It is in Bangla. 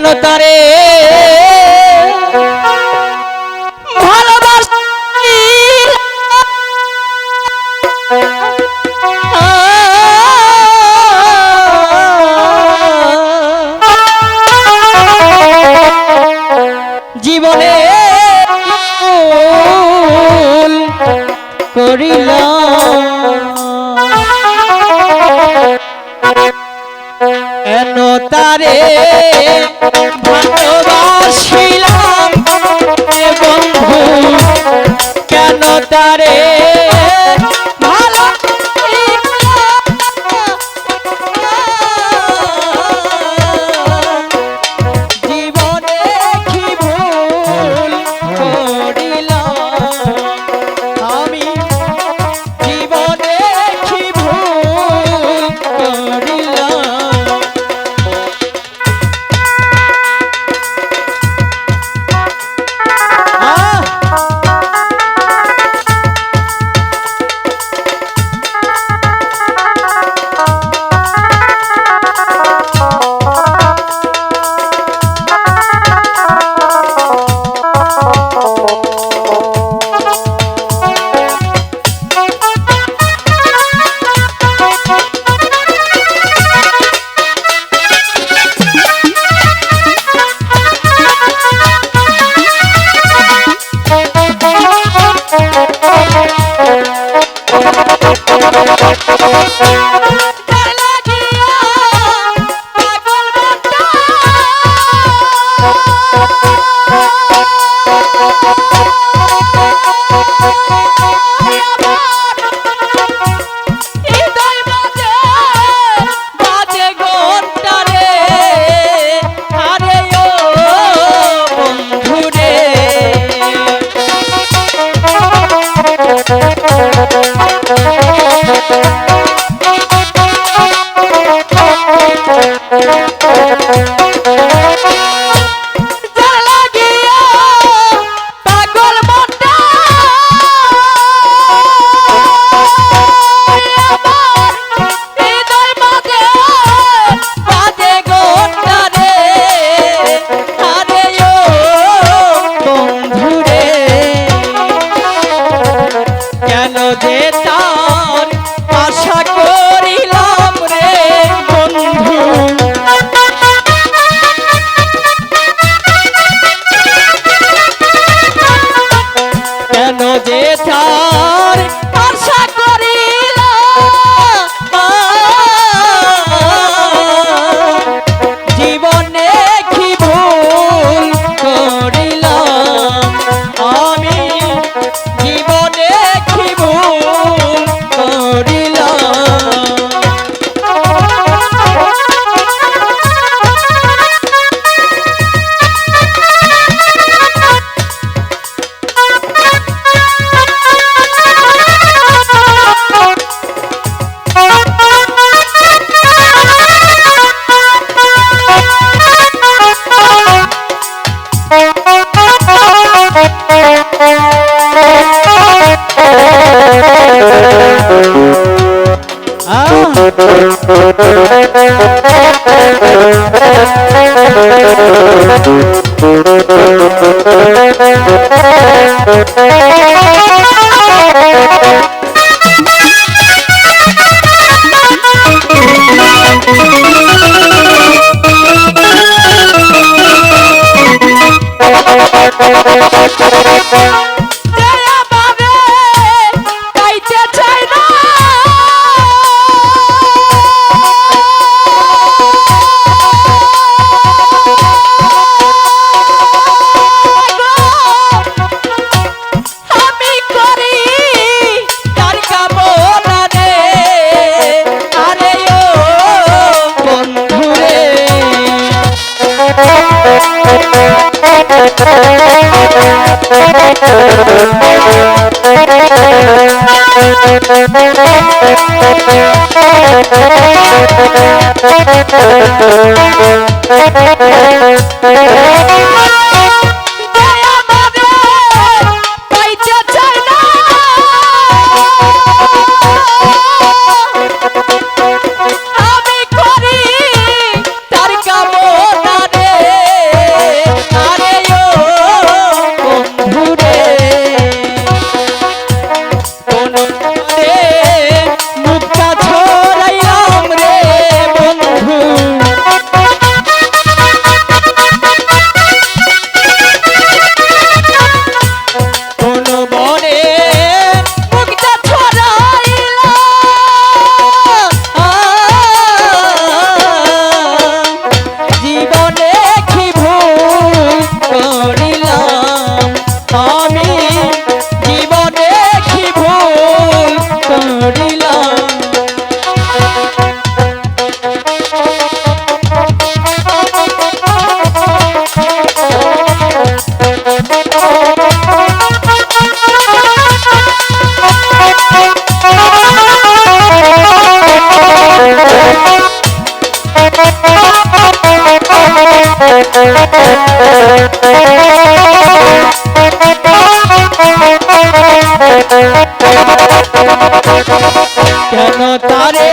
কেন তারে? জীবনে ভুল কেন আহ দয়া দয়া কেন তারে